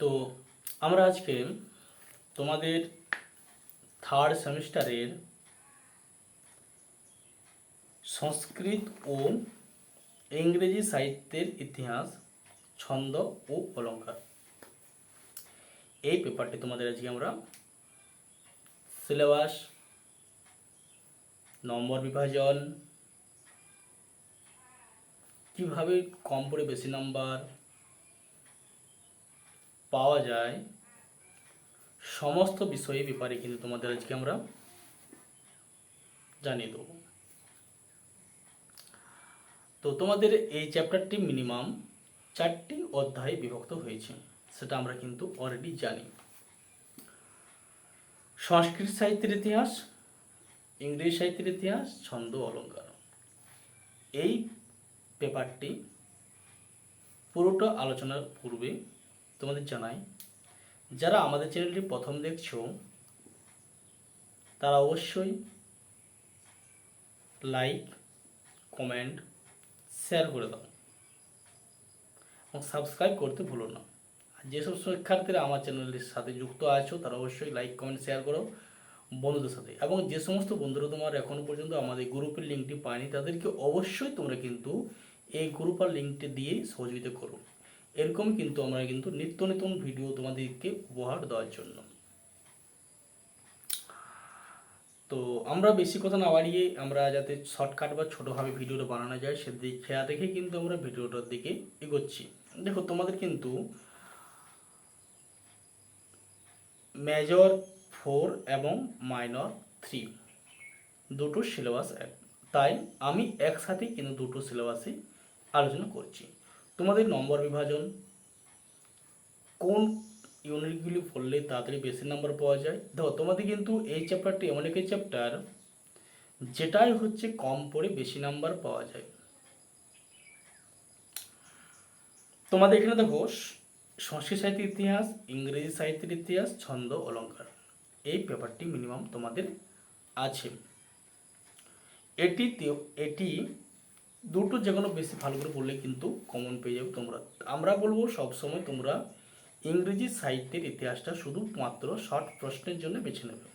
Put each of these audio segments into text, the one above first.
তো আমরা আজকে তোমাদের থার্ড সেমিস্টারের সংস্কৃত ও ইংরেজি সাহিত্যের ইতিহাস, ছন্দ ও অলঙ্কার। এই পেপারটি তোমাদের আজকে আমরা সিলেবাস নম্বর বিভাজন, কীভাবে কম পড়ে বেশি নাম্বার পাওয়া যায়। সমস্ত বিষয়ে ব্যাপারে কিন্তু তোমাদের আজকে আমরা জানিয়ে দেবো। তো তোমাদের এই চ্যাপ্টারটি মিনিমাম চারটি অধ্যায়ে বিভক্ত হয়েছে, সেটা আমরা কিন্তু অলরেডি জানি। সংস্কৃত সাহিত্যের ইতিহাস, ইংরেজি সাহিত্যের ইতিহাস, ছন্দ, অলঙ্কার। এই পেপারটি পুরোটা আলোচনার পূর্বে তোমাদের জানাই, যারা আমাদের চ্যানেলটি প্রথম দেখছ, তারা অবশ্যই লাইক কমেন্ট শেয়ার করে দাও। এবং সাবস্ক্রাইব করতে ভুলো না। আর যেসব শিক্ষার্থীরা আমার চ্যানেলের সাথে যুক্ত আছো, তারা অবশ্যই লাইক কমেন্ট শেয়ার করো বন্ধুদের সাথে। এবং যে সমস্ত বন্ধুরা তোমার এখনও পর্যন্ত আমাদের গ্রুপের লিঙ্কটি পায়নি, তাদেরকে অবশ্যই তোমরা কিন্তু এই গ্রুপ আর লিঙ্কটি দিয়ে সহযোগিতা করো। এরকম কিন্তু আমরা কিন্তু নিত্য নতুন ভিডিও তোমাদেরকে উপহার দেওয়ার জন্য। তো আমরা বেশি কথা না বাড়িয়ে আমরা যাতে শর্টকাট বা ছোটোভাবে ভিডিওটা বানানো যায় সেদিকে খেয়াল রেখে কিন্তু আমরা ভিডিওটার দিকে এগোচ্ছি। দেখো, তোমাদের কিন্তু মেজর ফোর এবং মাইনর থ্রি দুটো সিলেবাস তাই আমি একসাথে কিন্তু দুটো সিলেবাসই আলোচনা করছি। তোমাদের নম্বর বিভাজন। কোন ইউনিটগুলি পড়লে তাড়াতাড়ি বেশি নাম্বার পাওয়া যায়? দেখো, তোমাদের কিন্তু এই চ্যাপ্টারটি এমন একটি চ্যাপ্টার যেটাই হচ্ছে কম পড়ে বেশি নাম্বার পাওয়া যায়। তোমাদের এখানে দেখো, সংস্কৃত সাহিত্যের ইতিহাস, ইংরেজি সাহিত্যের ইতিহাস, ছন্দ, অলঙ্কার। এই পেপারটি মিনিমাম তোমাদের আছে। এটি এটি দুটো যে কোনো বেশি ভালো করে বললে কিন্তু কমন পেয়ে যাবে তোমরা। আমরা বলব সবসময় তোমরা ইংরেজি সাহিত্যের ইতিহাসটা শুধুমাত্র শর্ট প্রশ্নের জন্য বেছে নেবে।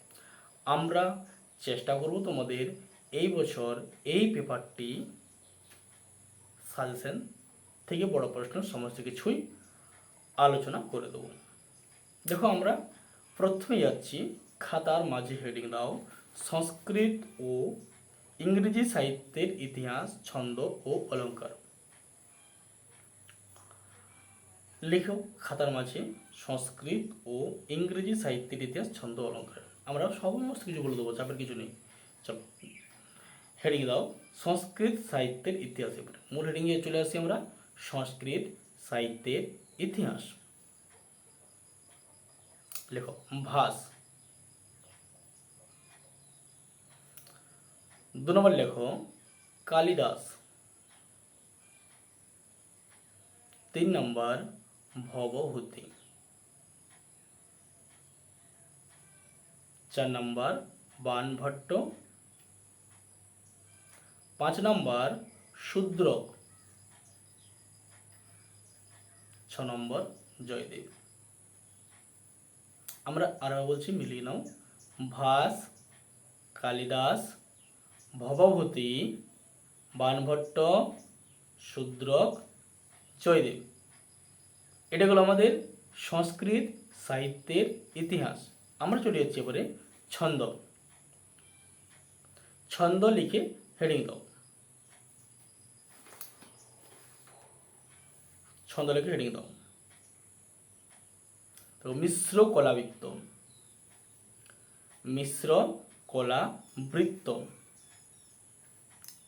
আমরা চেষ্টা করব তোমাদের এই বছর এই পেপারটি সাজেশন থেকে বড় প্রশ্ন সমস্ত কিছুই আলোচনা করে দেবো। দেখো আমরা প্রথমে যাচ্ছি খাতার মাঝে হেডিং দাও, সংস্কৃত ও ইংরেজি সাহিত্যের ইতিহাস, ছন্দ ও অলঙ্কার। লেখক খাতার মাঝে সংস্কৃত ও ইংরেজি সাহিত্যের ইতিহাস, ছন্দ অলঙ্কার। আমরা সমস্ত কিছু বলে দেবো, চাপের কিছু নেই। চলো। হেডিং দাও, সংস্কৃত সাহিত্যের ইতিহাস এবার। মূল হেডিংয়ে চলে আসি আমরা, সংস্কৃত সাহিত্যের ইতিহাস। লেখো ভাস। দু নম্বর লেখো কালিদাস তিন নম্বর ভবভূতি চার নম্বর বানভট্ট পাঁচ নম্বর শূদ্রক ছ নম্বর জয়দেব আমরা আরও বলছি মিলিয়ে নাও ভাস কালিদাস ভবভূতি বানভট্ট শূদ্রক জয়দেব। এটা হলো আমাদের সংস্কৃত সাহিত্যের ইতিহাস। আমরা চলে যাচ্ছি এবারে ছন্দ। ছন্দ লিখে হেডিং দাও। ছন্দ লিখে হেডিং দাও। তো মিশ্র কলাবৃত্ত। মিশ্র কলা বৃত্ত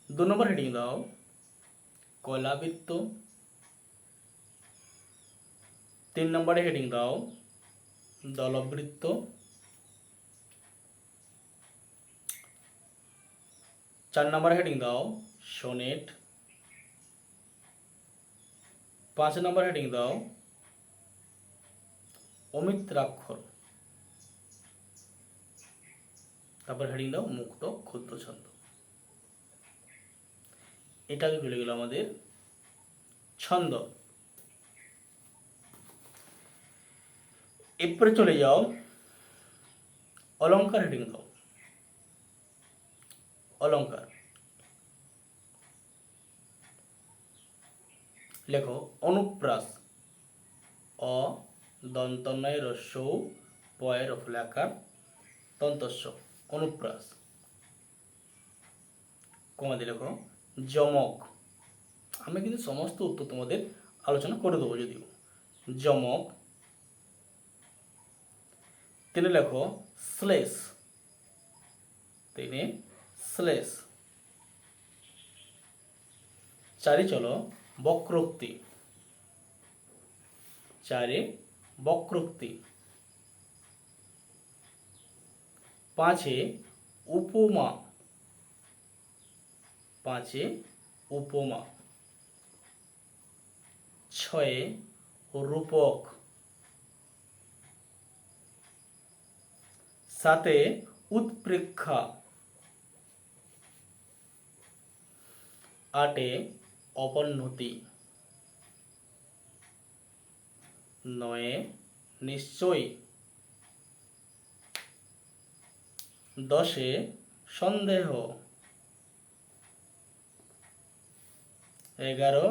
দু নম্বর হেডিং দাও কলাবৃত্ত তিন নম্বরে হেডিং দাও দলবৃত্ত চার নম্বরে হেডিং দাও সোনেট পাঁচ নম্বর হেডিং দাও অমিত্রাক্ষর তারপর হেডিং দাও মুক্ত ক্ষুদ্র ছন্দ এটাকে চলে গেল আমাদের? ছন্দ। এরপরে চলে যাও, অলংকার হেডিং দাও। অলংকার। লেখো, অনুপ্রাস। অ, দন্তনয় রস্যৌ, পয়ের অফলাকার দন্তস্য অনুপ্রাস। কমাদি লেখো। জমক আমি কিন্তু সমস্ত উত্তর তোমাদের আলোচনা করে দেবো যদিও। জমক তিনে লেখো স্লেস তিনে স্লেস চারি চলো, বক্রোক্তি। চারে বক্রোক্তি। পাঁচে উপমা। পাঁচে উপমা। ছয়ে রূপক। সাতে উৎপ্রেক্ষা আটে অপন্নতি নয়ে নিশ্চয়ই দশে সন্দেহ। এগারো,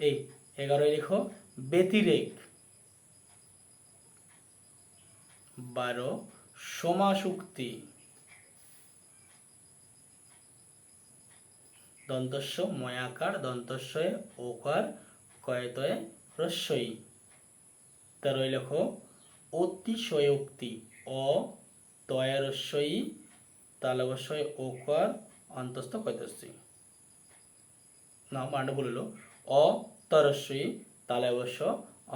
এই, এগারোয় লিখো, ব্যতিরেক। বারো, সমাসুক্তি। দন্তস্য ময়াকার, দন্তস্বয়ে ওকার, কয়তয়ে রস্যই তেরোয় লেখো, অতিশয়োক্তি, অ তয়ারস্যই তালবস্যয় ওকার, অন্তস্থ কয়তস্যই না মান্ড বলিল অ তরস্যই তালবস্য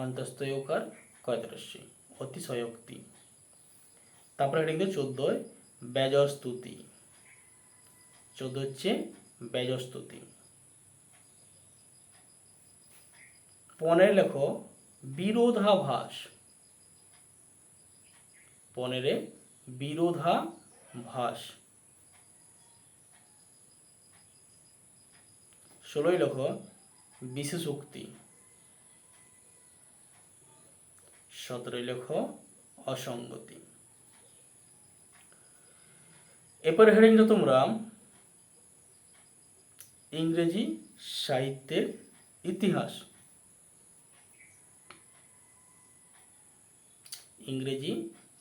অন্তস্থয়োকার কয়তরস্যই অতিশয়োক্তি। তারপরে হেডিং দিয়ে চোদ্দোয় বেজস্তুতি চোদ্দ হচ্ছে বেজস্তুতি পনেরো লেখো, বিরোধাভাস। পনেরে বিরোধাভাস। ষোলোই লেখো বিশেষোক্তি সতেরোই লেখো অসঙ্গতি। এরপরে হেডিংটা তোমরা ইংরেজি সাহিত্যের ইতিহাস। ইংরেজি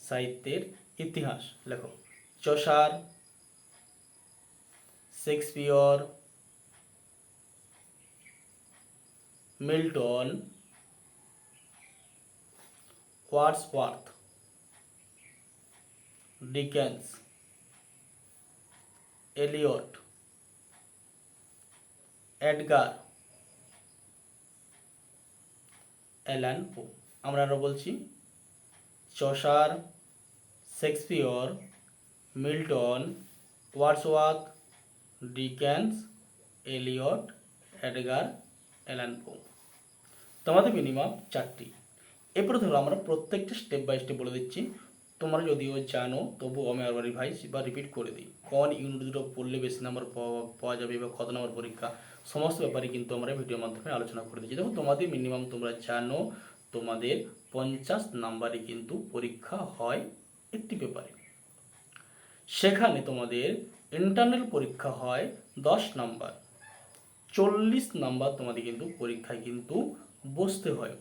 সাহিত্যের ইতিহাস লেখো। Chaucer Shakespeare Milton Wordsworth Dickens, Eliot, Edgar Allan Poe. আমরা আরও বলছি, Chaucer, Shakespeare, Milton Wordsworth Dickens, Eliot, Edgar Allan Poe. তোমাদের মিনিমাম চারটি। এরপরে ধরো আমরা প্রত্যেকটা স্টেপ বাই স্টেপ বলে দিচ্ছি। তোমরা যদিও জানো, তবুও আমি আবার রিভাইজ বা রিপিট করে দিই। কোন ইউনিট দুটো পড়লে বেশি নাম্বার পাওয়া যাবে বা কত নম্বর পরীক্ষা, সমস্ত ব্যাপারে কিন্তু আমরা ভিডিওর মাধ্যমে আলোচনা করে দিচ্ছি। দেখো, তোমাদের মিনিমাম তোমরা জানো, তোমাদের পঞ্চাশ নাম্বারে কিন্তু পরীক্ষা হয় একটি পেপারে সেখানে তোমাদের ইন্টারনাল পরীক্ষা হয় দশ নাম্বার চল্লিশ নাম্বার তোমাদের কিন্তু পরীক্ষায় কিন্তু বসতে হয়।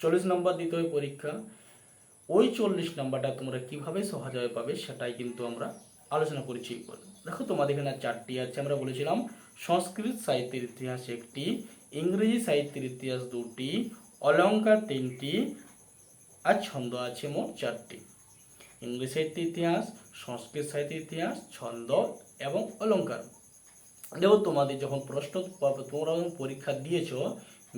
চল্লিশ নাম্বার দিতে হয় পরীক্ষা, ওই চল্লিশ নাম্বারটা তোমরা কীভাবে সহজভাবে পাবে সেটাই কিন্তু আমরা আলোচনা করেছি। দেখো তোমাদের এখানে চারটি আছে, আমরা বলেছিলাম সংস্কৃত সাহিত্যের ইতিহাস একটি, ইংরেজি সাহিত্যের ইতিহাস দুটি, অলঙ্কার তিনটি, আর ছন্দ আছে মোট চারটি। ইংরেজি সাহিত্যের ইতিহাস, সংস্কৃত সাহিত্যের ইতিহাস, ছন্দ এবং অলঙ্কার। দেখো তোমাদের যখন প্রশ্ন, তোমরা যখন পরীক্ষা দিয়েছ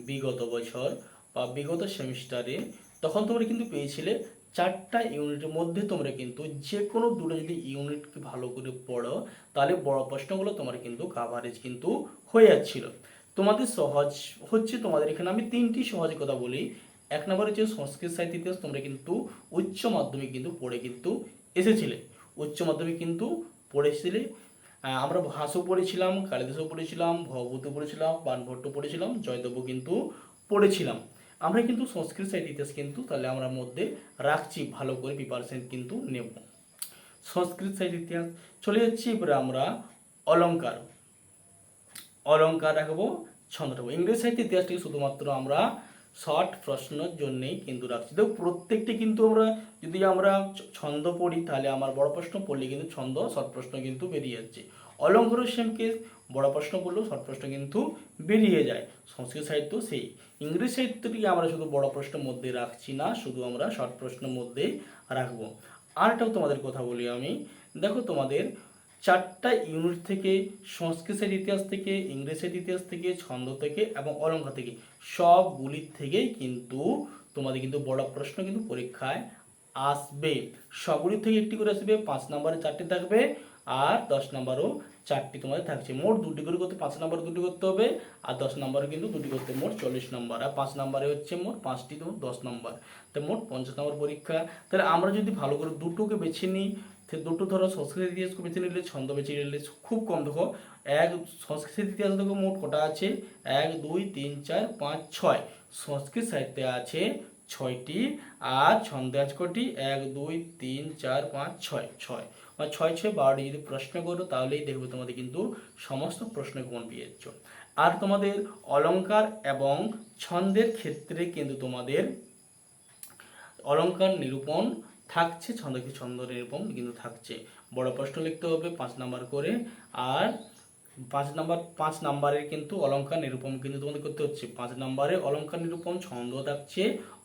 বিগত বছর বা বিগত সেমিস্টারে, তখন তোমরা কিন্তু পেয়েছিলে চারটা ইউনিটের মধ্যে তোমরা কিন্তু যে কোনো দুটো যদি ইউনিটকে ভালো করে পড়ো, তাহলে বড় প্রশ্নগুলো তোমার কিন্তু কাভারেজ কিন্তু হয়ে যাচ্ছিল। তোমাদের সহজ হচ্ছে তোমাদের এখানে আমি তিনটি সহজ কথা বলি। এক নম্বর হচ্ছে সংস্কৃত সাহিত্য ইতিহাস তোমরা কিন্তু উচ্চ মাধ্যমিক কিন্তু পড়ে কিন্তু এসেছিলে। উচ্চ মাধ্যমিক কিন্তু পড়েছিলে আমরা ভাষও পড়েছিলাম, কালিদাসও পড়েছিলাম ভবভূত পড়েছিলাম বানভট্ট পড়েছিলাম, জয়দেবও কিন্তু পড়েছিলাম। আমরা কিন্তু সংস্কৃত সাহিত্য ইতিহাস কিন্তু তাহলে আমরা মধ্যে রাখছি, ভালো করে প্রিপারেশন কিন্তু নেব। সংস্কৃত সাহিত্য ইতিহাস, চলে যাচ্ছি এবারে আমরা অলঙ্কার। অলঙ্কার রাখব ছন্দ রাখব ইংরেজি সাহিত্য ইতিহাসটি শুধুমাত্র আমরা শর্ট প্রশ্নের জন্যেই কিন্তু রাখছি। দেখো, প্রত্যেকটি কিন্তু আমরা যদি আমরা ছন্দ পড়ি, তাহলে আমার বড় প্রশ্ন পড়লে কিন্তু ছন্দ, শর্ট প্রশ্ন কিন্তু বেরিয়ে যাচ্ছে। অলঙ্কারও সেম কেস বড় প্রশ্ন পড়লেও শর্ট প্রশ্ন কিন্তু বেরিয়ে যায়। সংস্কৃত সাহিত্য সেই। ইংরেজি সাহিত্যটিকে আমরা শুধু বড় প্রশ্নের মধ্যে রাখছি না, শুধু আমরা শর্ট প্রশ্নের মধ্যেই রাখব। আরেকটাও তোমাদের কথা বলি আমি। দেখো তোমাদের চারটা ইউনিট থেকে, সংস্কৃতের ইতিহাস থেকে, ইংরেজের ইতিহাস থেকে, ছন্দ থেকে এবং অলঙ্কার থেকে, সবগুলির থেকেই কিন্তু তোমাদের কিন্তু বড় প্রশ্ন কিন্তু পরীক্ষায় আসবে। সবগুলির থেকে একটি করে আসবে, পাঁচ নম্বরে চারটি থাকবে, আর দশ নম্বরও চারটি তোমাদের থাকছে। মোট দুটি করে করতে পাঁচ নম্বরে দুটি করতে হবে, আর দশ নম্বরে কিন্তু দুটি করতে মোট চল্লিশ নম্বর। আর পাঁচ নম্বরে হচ্ছে মোট পাঁচটি তোমার দশ নম্বর। তো মোট পঞ্চাশ নম্বর পরীক্ষা। তাহলে আমরা যদি ভালো করে দুটোকে বেছে নিই সে দুটো ধরো সংস্কৃত ইতিহাসকে বেছে নিলে ছন্দ বেছে নিলে খুব কম। দেখো, এক সংস্কৃত ইতিহাস দেখো মোট কটা আছে? এক, দুই, তিন, চার, পাঁচ, ছয়। সংস্কৃত সাহিত্যে আছে ছয়টি, আর ছন্দে আছে কটি? এক, দুই, তিন, চার, পাঁচ, ছয়। ছয়। বা ছয় ছয় বারোটি যদি প্রশ্ন করো, তাহলেই দেখবে তোমাদের কিন্তু সমস্ত প্রশ্ন কমন পেয়ে আর তোমাদের অলঙ্কার এবং ছন্দের ক্ষেত্রে কিন্তু তোমাদের অলঙ্কার নিরূপণ থাকছে, ছন্দ কি ছন্দ নিরূপণ কিন্তু থাকছে। বড় প্রশ্ন লিখতে হবে পাঁচ নাম্বার করে। আর পাঁচ নাম্বার, পাঁচ নাম্বারের কিন্তু অলঙ্কার নিরূপণ কিন্তু তোমাদের করতে হচ্ছে। পাঁচ নাম্বারে অলঙ্কার নিরূপণ, ছন্দ থাকছে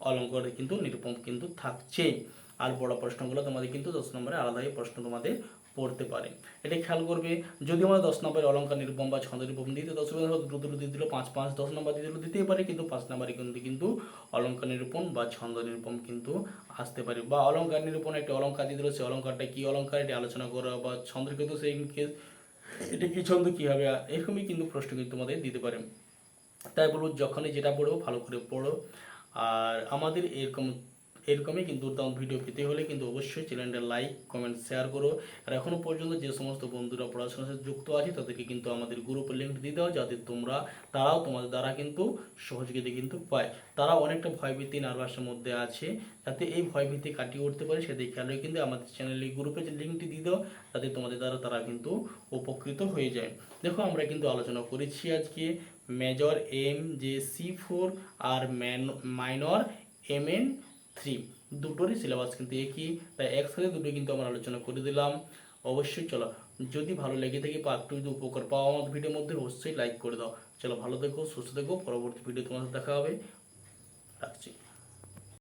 অলংকারে কিন্তু নিরূপণ কিন্তু থাকছে। আর বড় প্রশ্নগুলো তোমাদের কিন্তু দশ নম্বরে আলাদাই প্রশ্ন তোমাদের পড়তে পারে। এটা খেয়াল করবে, যদি আমরা দশ নম্বরে অলংকার নিরূপণ বা ছন্দ নিরূপণ দিতে দশ নম্বর দুটো দিয়ে দিল, পাঁচ পাঁচ, দশ নম্বর দিয়ে দিল, দিতেই পারে, কিন্তু পাঁচ নম্বরে কিন্তু কিন্তু অলংকার নিরূপণ বা ছন্দ নিরূপণ কিন্তু আসতে পারে। বা অলংকার নিরূপণ একটা অলংকার দিয়ে দিল সেই অলংকারটা কী অলংকার এটা আলোচনা করা, বা ছন্দের কিন্তু সেই এটা কি ছন্দ, কি হবে, এরকমই কিন্তু প্রশ্ন কিন্তু তোমাদের দিতে পারে। তাই বলব, যখনই যেটা পড়ো ভালো করে পড়ো। আর আমাদের এরকম এরকমই কিন্তু দুর্দান্ত ভিডিও পেতে হলে কিন্তু অবশ্যই চ্যানেলটা লাইক, কমেন্ট, শেয়ার করো। আর এখনও পর্যন্ত যে সমস্ত বন্ধুরা পড়াশোনার সাথে যুক্ত আছে, তাদেরকে কিন্তু আমাদের গ্রুপের লিঙ্ক দিয়ে দাও, যাতে তোমরা, তারাও তোমাদের দ্বারা কিন্তু সহযোগিতা কিন্তু পায়। তারা অনেকটা ভয়ভীতি নার্ভাসের মধ্যে আছে। যাতে এই ভয়ভীতি কাটিয়ে উঠতে পারে সেদিকে খেয়াল রেখে কিন্তু আমাদের চ্যানেলে গ্রুপে যে লিঙ্কটি দিয়ে দাও, যাতে তোমাদের দ্বারা তারা কিন্তু উপকৃত হয়ে যায়। দেখো, আমরা কিন্তু আলোচনা করেছি আজকে মেজর এম যে সি ফোর আর ম্যান মাইনর এম এন থ্রি দুটোরই সিলেবাস কিন্তু একই, তাই একসাথে দুটো কিন্তু আমরা আলোচনা করে দিলাম। অবশ্যই চলো, যদি ভালো লেগে থাকে বা একটু যদি উপকার পাওয়া আমার ভিডিওর মধ্যে, অবশ্যই লাইক করে দাও। চলো ভালো থেকো, সুস্থ থেকো, পরবর্তী ভিডিও তোমার দেখা হবে। রাখছি।